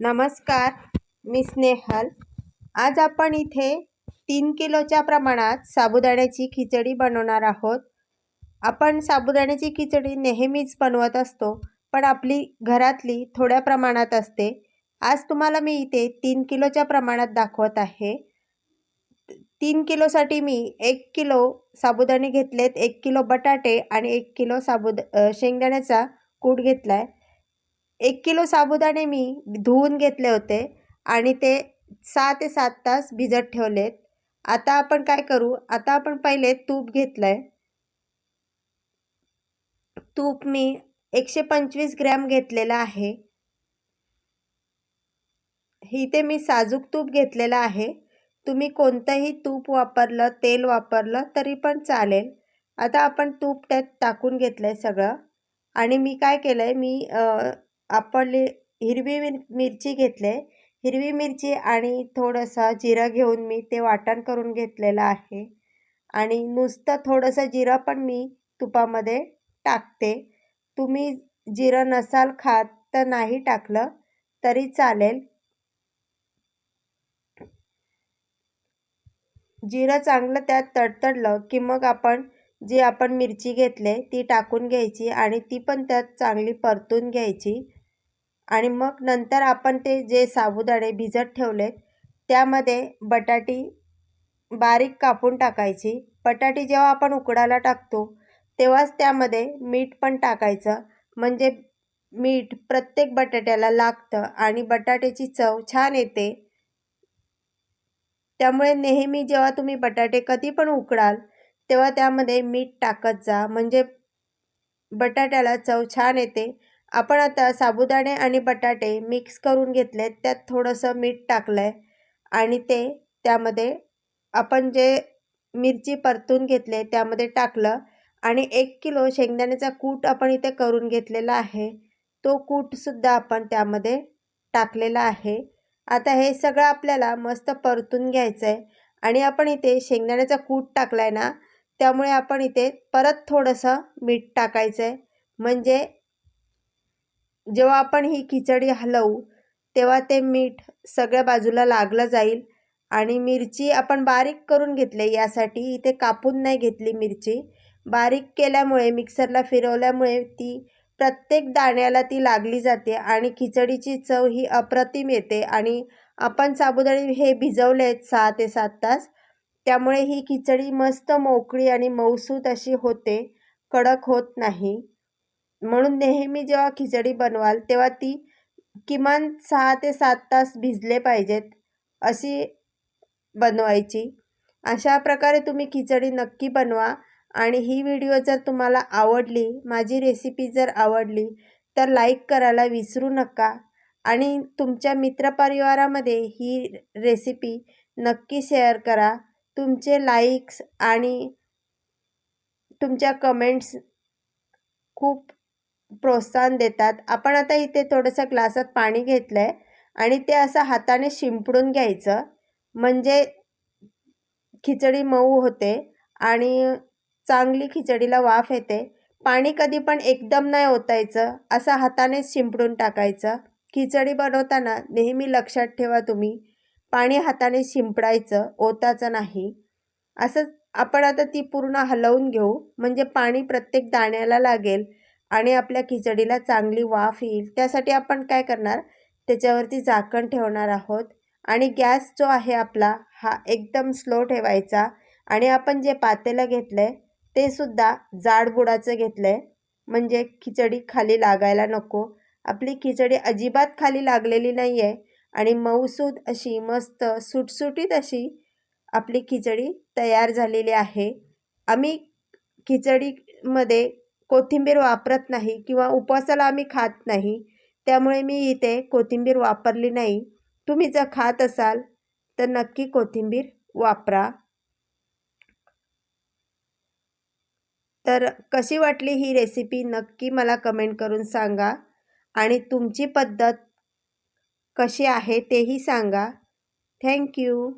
नमस्कार मी स्नेहल. आज आपण इथे तीन किलोच्या प्रमाणात साबुदाण्याची खिचडी बनवणार आहोत. आपण साबुदाण्याची खिचडी नेहमीच बनवत असतो पण आपली घरातली थोड्या प्रमाणात असते. आज तुम्हाला मी इथे तीन किलोच्या प्रमाणात दाखवत आहे. तीन किलोसाठी मी एक किलो साबुदाणे घेतलेत एक किलो बटाटे आणि एक किलो साबुद शेंगदाण्याचा कूट घेतला आहे एक किलो साबुदाणे मी धुवून घेतले होते आणि ते सहा ते सात तास भिजत ठेवलेत. आता आपण काय करू? आता आपण पहिले तूप घेतलं आहे तूप मी एकशे पंचवीस ग्रॅम घेतलेलं आहे. इथे मी साजूक तूप घेतलेलं आहे. तुम्ही कोणतंही तूप वापरलं तेल वापरलं तरी पण चालेल. आता आपण तूप त्यात टाकून घेतलं आहे सगळं. आणि मी काय केलं आहे मी आपली हिरवी मिर मिरची घेतले हिरवी मिरची आणि थोडंसं जिरं घेऊन मी ते वाटण करून घेतलेलं आहे. आणि नुसतं थोडंसं जिरं पण मी तुपामध्ये टाकते. तुम्ही जिरं नसाल खात तर नाही टाकलं तरी चालेल. जिरं चांगलं त्यात तडतडलं की मग आपण जी आपण मिरची घेतले ती टाकून घ्यायची आणि ती पण त्यात चांगली परतून घ्यायची. आणि मग नंतर आपण ते जे साबुदाणे भिजत ठेवलेत त्यामध्ये बटाटी बारीक कापून टाकायची. बटाटी जेव्हा आपण उकडायला टाकतो तेव्हाच त्यामध्ये मीठ पण टाकायचं. म्हणजे मीठ प्रत्येक बटाट्याला लागतं आणि बटाट्याची चव छान येते. त्यामुळे नेहमी जेव्हा तुम्ही बटाटे कधी पण उकडाल तेव्हा त्यामध्ये मीठ टाकत जा. म्हणजे बटाट्याला चव छान येते. आपण आता साबुदाणे आणि बटाटे मिक्स करून घेतले त्यात थोडंसं मीठ टाकलं आहे आणि ते त्यामध्ये आपण जे मिरची परतून घेतले त्यामध्ये टाकलं आणि एक किलो शेंगदाण्याचा कूट आपण इथे करून घेतलेला आहे. तो कूटसुद्धा आपण त्यामध्ये टाकलेला आहे. आता हे सगळं आपल्याला मस्त परतून घ्यायचं आहे आणि आपण इथे शेंगदाण्याचा कूट टाकला आहे ना त्यामुळे आपण इथे परत थोडंसं मीठ टाकायचं आहे म्हणजे जेव्हा आपण ही खिचडी हलवू तेव्हा ते मीठ सगळ्या बाजूला लागलं जाईल आणि मिरची आपण बारीक करून घेतले यासाठी इथे कापून नाही घेतली मिरची. बारीक केल्यामुळे मिक्सरला फिरवल्यामुळे ती प्रत्येक दाण्याला ती लागली जाते आणि खिचडीची चव ही अप्रतिम येते आणि आपण साबुदाणे हे भिजवले आहेत सहा ते सात तास त्यामुळे ही खिचडी मस्त मोकळी आणि मौसूत अशी होते कडक होत नाही. म्हणून नेहमी जेव्हा खिचडी बनवाल तेव्हा ती किमान सहा ते सात तास भिजले पाहिजेत अशी बनवायची. अशा प्रकारे तुम्ही खिचडी नक्की बनवा आणि ही व्हिडिओ जर तुम्हाला आवडली माझी रेसिपी जर आवडली तर लाईक करायला विसरू नका आणि तुमच्या मित्रपरिवारामध्ये ही रेसिपी नक्की शेअर करा. तुमचे लाईक्स आणि तुमच्या कमेंट्स खूप प्रोत्साहन देतात. आपण आता इथे थोडंसं ग्लासात पाणी घेतलं आहे आणि ते असं हाताने शिंपडून घ्यायचं. म्हणजे खिचडी मऊ होते आणि चांगली खिचडीला वाफ येते. पाणी कधी पण एकदम नाही ओतायचं. असं हाताने शिंपडून टाकायचं. खिचडी बनवताना नेहमी लक्षात ठेवा तुम्ही. पाणी हाताने शिंपडायचं ओताचं नाही. असं आपण आता ती पूर्ण हलवून घेऊ. म्हणजे पाणी प्रत्येक दाण्याला लागेल. आणि आपल्या खिचडीला चांगली वाफ येईल. त्यासाठी आपण काय करणार? त्याच्यावरती झाकण ठेवणार आहोत. आणि गॅस जो आहे आपला हा एकदम स्लो ठेवायचा. आणि आपण जे पातेलं घेतलं आहे ते सुद्धा जाडबुडाचं घेतलं आहे म्हणजे खिचडी खाली लागायला नको. आपली खिचडी अजिबात खाली लागलेली नाही आहे आणि मऊसूद अशी मस्त सुटसुटीत अशी आपली खिचडी तयार झालेली आहे. आम्ही खिचडीमध्ये कोथिंबीर वापरत नाही किंवा उपवासाला आम्ही खात नाही त्यामुळे मी इथे कोथिंबीर वापरली नाही. तुम्ही जर खात असाल तर नक्की कोथिंबीर वापरा. तर कशी वाटली ही रेसिपी नक्की मला कमेंट करून सांगा आणि तुमची पद्धत कशी आहे तेही सांगा. थँक्यू